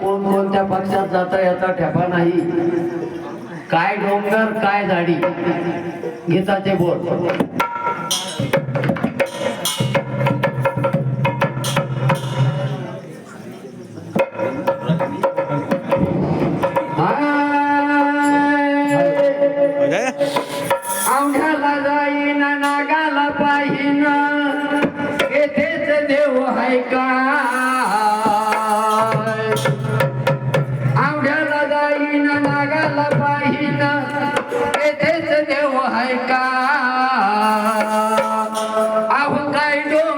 कोण कोणत्या पक्षात जाता याचा ठेपा नाही. काय डोंगर काय झाडी? गीताचे बोल हाय. जाईन नागाला पाहिन. येथेच देव हाय का? का अहो काय डोंगर